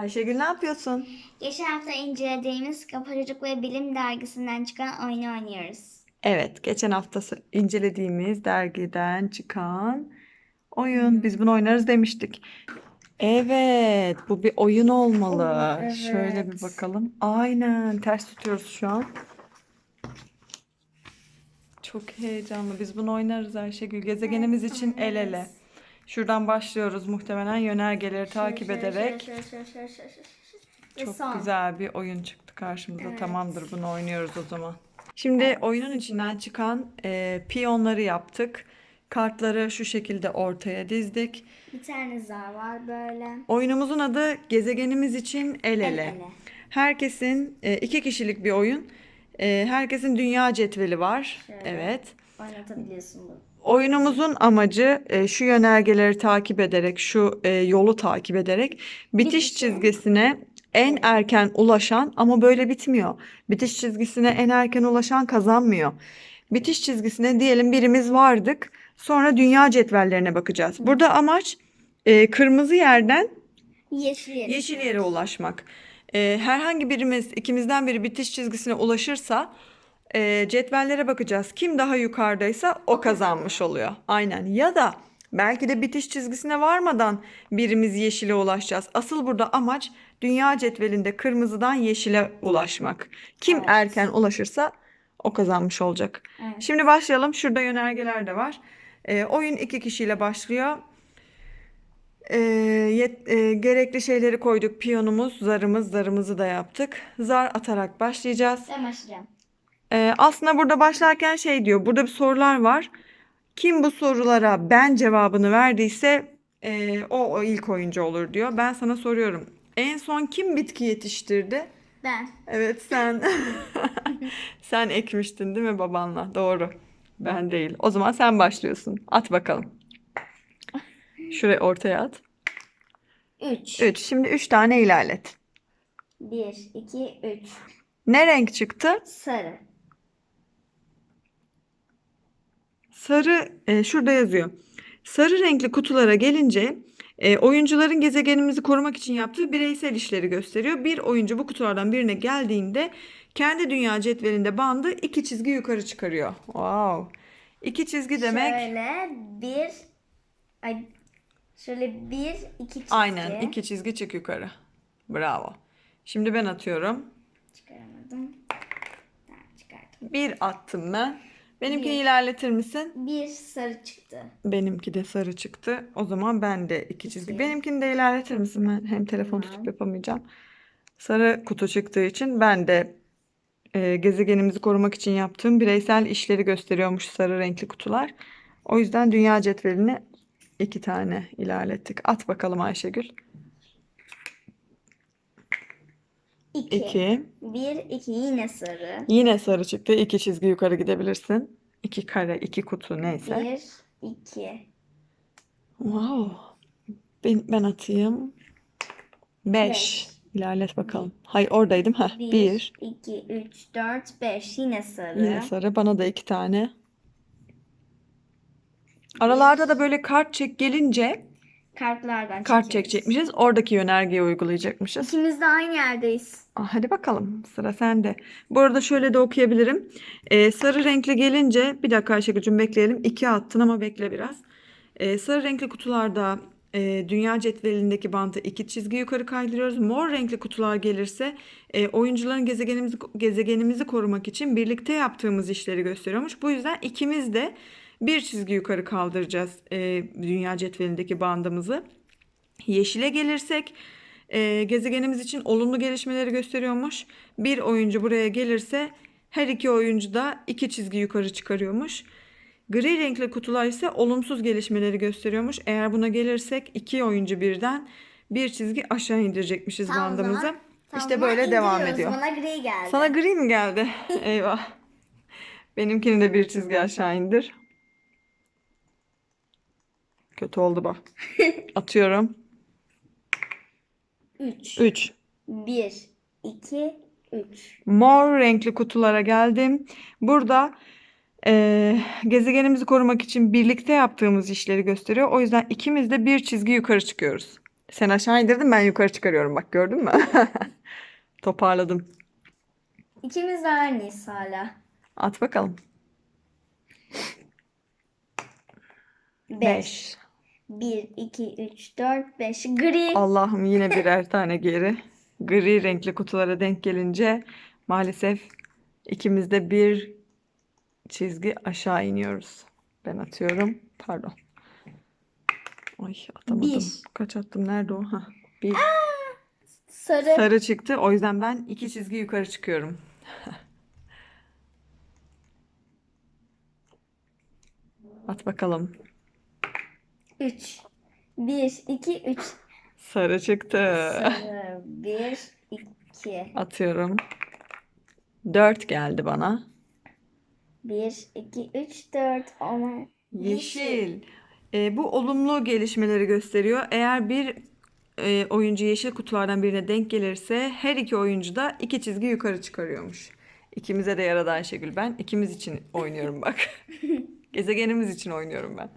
Ayşegül ne yapıyorsun? Geçen hafta incelediğimiz Kapacık ve Bilim dergisinden çıkan oyunu oynuyoruz. Evet, geçen hafta incelediğimiz dergiden çıkan oyun. Biz bunu oynarız demiştik. Evet, bu bir oyun olmalı. Oo, Şöyle bir evet. bakalım. Aynen, ters tutuyoruz şu an. Çok heyecanlı. Biz bunu oynarız Ayşegül. Gezegenimiz için el ele. Şuradan başlıyoruz muhtemelen yönergeleri takip ederek. Ve Çok son. güzel bir oyun çıktı karşımıza. Evet. Tamamdır, bunu oynuyoruz o zaman. Şimdi oyunun içinden çıkan e, piyonları yaptık. Kartları şu şekilde ortaya dizdik. Bir tane zar var böyle. Oyunumuzun adı Gezegenimiz için El El Ele. ele. Herkesin e, iki kişilik bir oyun. E, herkesin dünya cetveli var. Şöyle. Evet. Oynatabiliyorsun bunu. Oyunumuzun amacı e, şu yönergeleri takip ederek, şu e, yolu takip ederek bitiş çizgisine en erken ulaşan ama böyle bitmiyor. Bitiş çizgisine en erken ulaşan kazanmıyor. Bitiş çizgisine diyelim birimiz vardık. Sonra dünya cetvellerine bakacağız. Burada amaç e, kırmızı yerden Yeşil yeri. yeşil yere ulaşmak. E, herhangi birimiz, ikimizden biri bitiş çizgisine ulaşırsa e, cetvellere bakacağız. Kim daha yukarıdaysa o kazanmış oluyor. Aynen. Ya da belki de bitiş çizgisine varmadan birimiz yeşile ulaşacağız. Asıl burada amaç dünya cetvelinde kırmızıdan yeşile ulaşmak. Kim Evet. erken ulaşırsa o kazanmış olacak. Evet. Şimdi başlayalım. Şurada yönergeler de var. E, oyun iki kişiyle başlıyor. E, yet- e, gerekli şeyleri koyduk. Piyonumuz, zarımız, zarımızı da yaptık. Zar atarak başlayacağız. Ben başlayacağım. Ee, aslında burada başlarken şey diyor. Burada bir sorular var. Kim bu sorulara ben cevabını verdiyse e, o, o ilk oyuncu olur diyor. Ben sana soruyorum. En son kim bitki yetiştirdi? Ben. Evet sen. Sen ekmiştin değil mi babanla? Doğru. Ben değil. O zaman sen başlıyorsun. At bakalım. Şuraya ortaya at. Üç. 3. Şimdi 3 tane ilerlet. Bir, iki, üç. Ne renk çıktı? Sarı. Sarı e, şurada yazıyor. Sarı renkli kutulara gelince e, oyuncuların gezegenimizi korumak için yaptığı bireysel işleri gösteriyor. Bir oyuncu bu kutulardan birine geldiğinde kendi dünya cetvelinde bandı iki çizgi yukarı çıkarıyor. Wow. İki çizgi demek Şöyle bir, ay, şöyle bir, iki çizgi. aynen iki çizgi çık yukarı. Bravo. Şimdi ben atıyorum. Çıkaramadım. Tamam çıkardım. Bir attım ben. Benimkini Bir. ilerletir misin? Bir sarı çıktı. Benimki de sarı çıktı. O zaman ben de iki çizgi. İki. Benimkini de ilerletir misin? Ben hem telefon Tamam. tutup yapamayacağım. Sarı kutu çıktığı için ben de e, gezegenimizi korumak için yaptığım bireysel işleri gösteriyormuş sarı renkli kutular. O yüzden dünya cetvelini iki tane ilerlettik. At bakalım Ayşegül. İki. İki. Bir, iki yine sarı. Yine sarı çıktı. İki çizgi yukarı gidebilirsin. İki kare, iki kutu neyse. Bir, iki. Wow. Ben, ben atayım. Beş. Beş. İlerlet bakalım. Hayır oradaydım. Ha, Bir, bir. iki, üç, dört, beş. Yine sarı. Yine sarı. Bana da iki tane. Aralarda da böyle kart çek gelince Kartlardan kart çekeceğiz. çekecekmişiz. Oradaki yönergeyi uygulayacakmışız. İkimiz de aynı yerdeyiz. Aa, hadi bakalım sıra sende. Bu arada şöyle de okuyabilirim. Ee, sarı renkli gelince bir dakika Ayşegül'cüm bekleyelim. İki attın ama bekle biraz. Ee, sarı renkli kutularda e, dünya cetvelindeki bandı iki çizgi yukarı kaydırıyoruz. Mor renkli kutular gelirse e, oyuncuların gezegenimizi gezegenimizi korumak için birlikte yaptığımız işleri gösteriyormuş. Bu yüzden ikimiz de bir çizgi yukarı kaldıracağız e, dünya cetvelindeki bandımızı. Yeşile gelirsek e, gezegenimiz için olumlu gelişmeleri gösteriyormuş. Bir oyuncu buraya gelirse her iki oyuncu da iki çizgi yukarı çıkarıyormuş. Gri renkli kutular ise olumsuz gelişmeleri gösteriyormuş. Eğer buna gelirsek iki oyuncu birden bir çizgi aşağı indirecekmişiz Tamam, bandımızı. zaman- Tamam, işte böyle devam ediyor. Bana gri geldi. Sana gri mi geldi? Eyvah. Benimkini de bir çizgi aşağı indir. Kötü oldu bak. Atıyorum. Üç. 3. Bir, iki, üç. Mor renkli kutulara geldim. Burada eee, gezegenimizi korumak için birlikte yaptığımız işleri gösteriyor. O yüzden ikimiz de bir çizgi yukarı çıkıyoruz. Sen aşağı indirdin ben yukarı çıkarıyorum bak gördün mü? Toparladım. İkimiz de aynıyız hala. At bakalım. 5. 1, 2, 3, 4, 5. Gri. Allah'ım yine birer tane geri. Gri renkli kutulara denk gelince maalesef ikimiz de bir çizgi aşağı iniyoruz. Ben atıyorum. Pardon. Ay atamadım. Bir. Kaç attım? Nerede o? Hah, bir. Sarı. Sarı çıktı. O yüzden ben iki çizgi yukarı çıkıyorum. At bakalım. 3. 1, 2, 3. Sarı çıktı. Sarı. 1, 2. Atıyorum. Dört geldi bana. 1, 2, 3, 4. Ama Yeşil. Ee, bu olumlu gelişmeleri gösteriyor. Eğer bir e, oyuncu yeşil kutulardan birine denk gelirse her iki oyuncu da iki çizgi yukarı çıkarıyormuş. İkimize de yaradı Ayşegül ben. İkimiz için oynuyorum bak. Gezegenimiz için oynuyorum ben.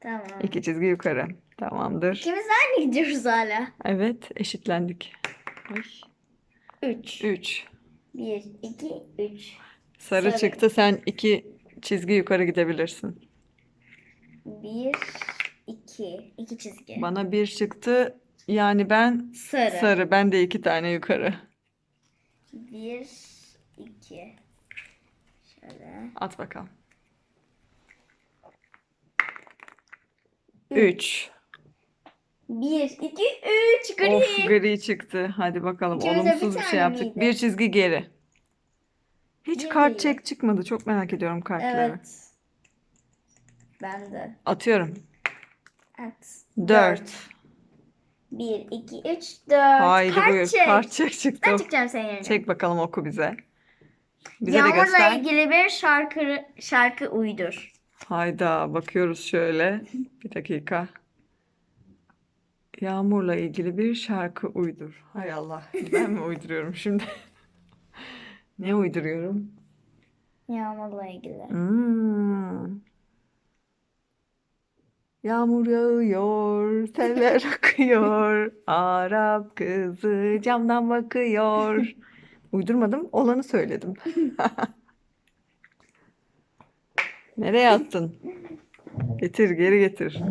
Tamam. İki çizgi yukarı. Tamamdır. İkimiz aynı gidiyoruz hala. Evet, eşitlendik. Ay. 3. 3. 1, 2, 3. Sarı Sarı. çıktı. Sen iki çizgi yukarı gidebilirsin. 1, 2. 2 çizgi. Bana bir çıktı. Yani ben Sarı. sarı. Ben de iki tane yukarı. 1, 2. Şöyle. At bakalım. 3. 1, 2, 3. Gri. Of gri çıktı. Hadi bakalım. İkimize bir Olumsuz bir şey tane yaptık. miydi? Bir çizgi geri. Hiç Geri. kart çek çıkmadı. Çok merak ediyorum kartları. Evet. Ben de. Atıyorum. At. 4. 1, 2, 3, 4. Haydi Kart buyur. çek. Kart çek çıktı. Ben çıkacağım senin yerine. Çek bakalım oku bize. Bize de Yağmurla göster. ilgili bir şarkı şarkı uydur. Hayda bakıyoruz şöyle. Bir dakika. Yağmurla ilgili bir şarkı uydur. Hay Allah. Ben mi uyduruyorum şimdi? Ne uyduruyorum? Yağmurla ilgili. Hmm. Yağmur yağıyor, seller akıyor. Arap kızı camdan bakıyor. Uydurmadım, olanı söyledim. Nereye attın? Getir, geri getir.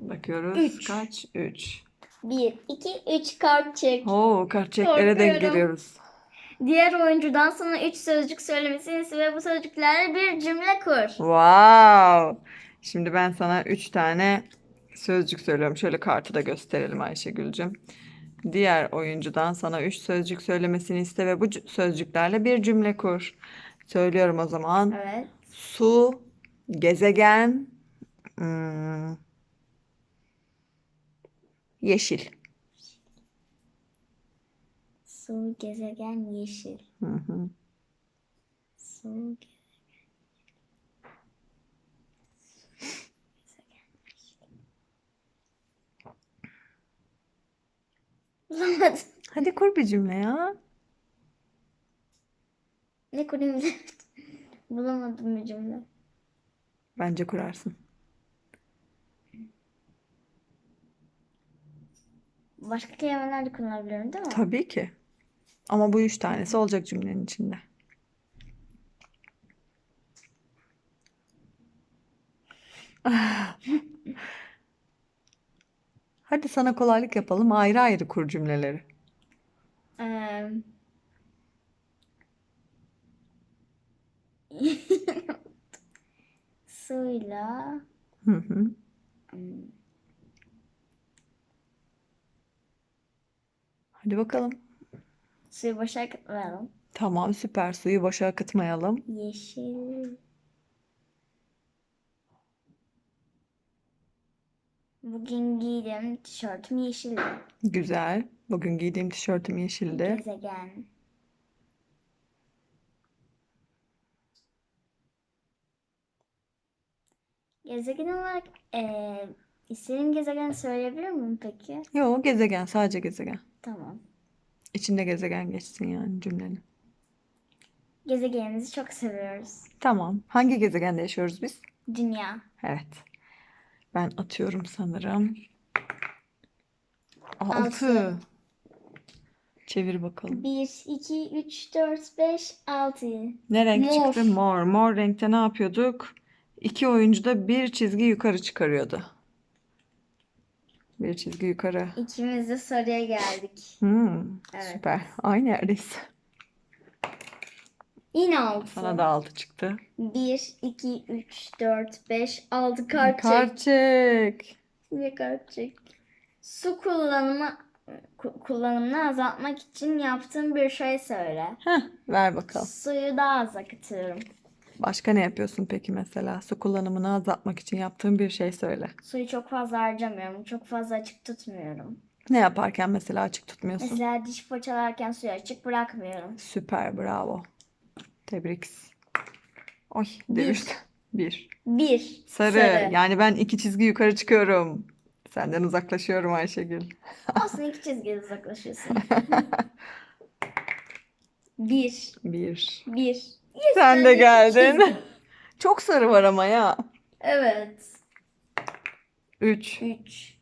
Bakıyoruz. Üç. Kaç? 3. 1, 2, 3 kart çek. Oo, kartçeklere denk Korkuyorum. geliyoruz. Diğer oyuncudan sana 3 sözcük söylemesini iste ve bu sözcüklerle bir cümle kur. Wow. Şimdi ben sana üç tane sözcük söylüyorum. Şöyle kartı da gösterelim Ayşegül'cüm. Diğer oyuncudan sana üç sözcük söylemesini iste ve bu c- sözcüklerle bir cümle kur. Söylüyorum o zaman. Evet. Su, gezegen, hmm, yeşil. Su, gezegen, yeşil. Hı hı. Su, gezegen. Bulamadım. Hadi kur bir cümle ya. Ne kurayım. Bulamadım bir cümle. Bence kurarsın. Başka kelimeler de kullanabiliyorum değil mi? Tabii ki. Ama bu üç tanesi olacak cümlenin içinde. Hadi sana kolaylık yapalım. Ayrı ayrı kur cümleleri. Eee, Suyla Hı hı. Hadi bakalım. suyu boşa akıtmayalım. Tamam süper. Suyu boşa akıtmayalım. Yeşil. Bugün giydiğim tişörtüm yeşildi. Güzel. Bugün giydiğim tişörtüm yeşildi. Gezegen. Gezegen olarak eee istediğim gezegeni söyleyebilir miyim peki? Yo gezegen. Sadece gezegen. Tamam. İçinde gezegen geçsin yani cümlenin. Gezegenimizi çok seviyoruz. Tamam. Hangi gezegende yaşıyoruz biz? Dünya. Evet. Ben atıyorum sanırım. Altı. Altı. Çevir bakalım. 1, 2, 3, 4, 5, 6. Ne renk Mor. çıktı? Mor. Mor renkte ne yapıyorduk? İki oyuncu da bir çizgi yukarı çıkarıyordu. Bir çizgi yukarı. İkimiz de sarıya geldik. Hmm, Evet. süper. Aynı yerdeyiz. Yine 6. Sana da altı çıktı. 1, 2, 3, 4, 5, 6 kart çek. Kart çek. Yine kart çek. Su kullanımı ku- kullanımını azaltmak için yaptığım bir şey söyle. Heh, ver bakalım. Suyu daha az akıtıyorum. Başka ne yapıyorsun peki mesela? Su kullanımını azaltmak için yaptığın bir şey söyle. Suyu çok fazla harcamıyorum. Çok fazla açık tutmuyorum. Ne yaparken mesela açık tutmuyorsun? Mesela diş fırçalarken suyu açık bırakmıyorum. Süper, bravo. Tebrik. Oy, Bir. demişti. Bir. 1. Sarı. Yani ben iki çizgi yukarı çıkıyorum. Senden uzaklaşıyorum Ayşegül. Olsun iki çizgi uzaklaşıyorsun. 1. Bir. 1. Sen de geldin. Çok sarı var ama ya. Evet. Üç. 3.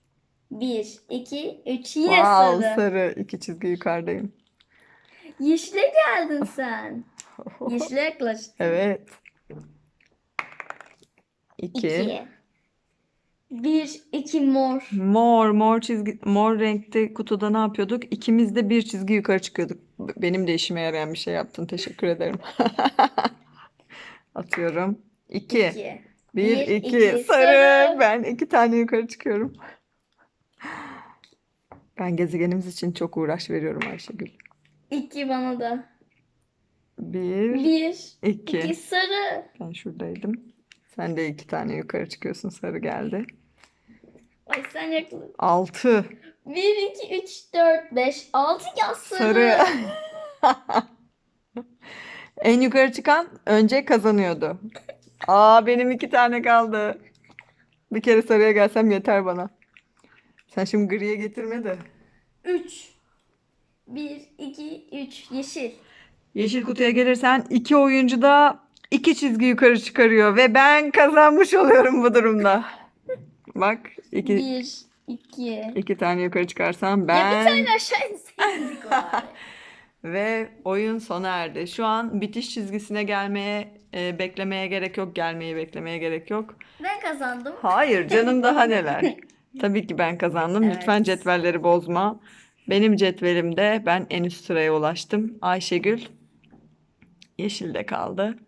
1, 2, 3. Yine Wow, sarı. sarı. İki çizgi yukarıdayım. Yeşile geldin sen. Yeşile yaklaştın. Evet. İki. 2. 1, 2 mor. Mor, mor çizgi, mor renkte kutuda ne yapıyorduk? İkimiz de bir çizgi yukarı çıkıyorduk. Benim de işime yarayan bir şey yaptın. Teşekkür ederim. Atıyorum. İki. 2. Bir, Bir, iki. iki. Sarı. Sarı. Ben iki tane yukarı çıkıyorum. Ben gezegenimiz için çok uğraş veriyorum Ayşegül. 2 bana da. Bir, 1, iki. 2 sarı. Ben şuradaydım. Sen de iki tane yukarı çıkıyorsun. Sarı geldi. Ay sen yaklaş. Altı. 1, 2, 3, 4, 5, 6 ya sarı. Sarı. En yukarı çıkan önce kazanıyordu. Aa benim iki tane kaldı. Bir kere sarıya gelsem yeter bana. Sen şimdi griye getirme de. 3. 1, 2, 3 yeşil. Yeşil kutuya gelirsen iki oyuncu da iki çizgi yukarı çıkarıyor ve ben kazanmış oluyorum bu durumda. Bak iki, 1, 2. iki tane yukarı çıkarsam Ya bir ben tane aşağı inseydik ve oyun sona erdi. Şu an bitiş çizgisine gelmeye e, beklemeye gerek yok, gelmeyi beklemeye gerek yok. Ben kazandım. Hayır canım daha neler. Tabii ki ben kazandım. Lütfen Evet. cetvelleri bozma. Benim cetvelimde ben en üst sıraya ulaştım. Ayşegül yeşilde kaldı.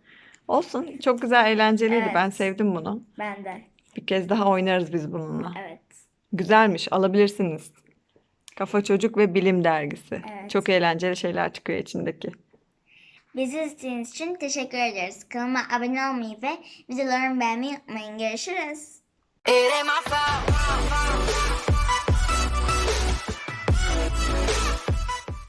Olsun. Çok güzel, eğlenceliydi. Evet. Ben sevdim bunu. Ben de. Bir kez daha oynarız biz bununla. Evet. Güzelmiş. Alabilirsiniz. Kafa Çocuk ve Bilim Dergisi. Evet. Çok eğlenceli şeyler çıkıyor içindeki. Bizi izlediğiniz için teşekkür ederiz. Kanalıma abone olmayı ve videolarımı beğenmeyi unutmayın. Görüşürüz.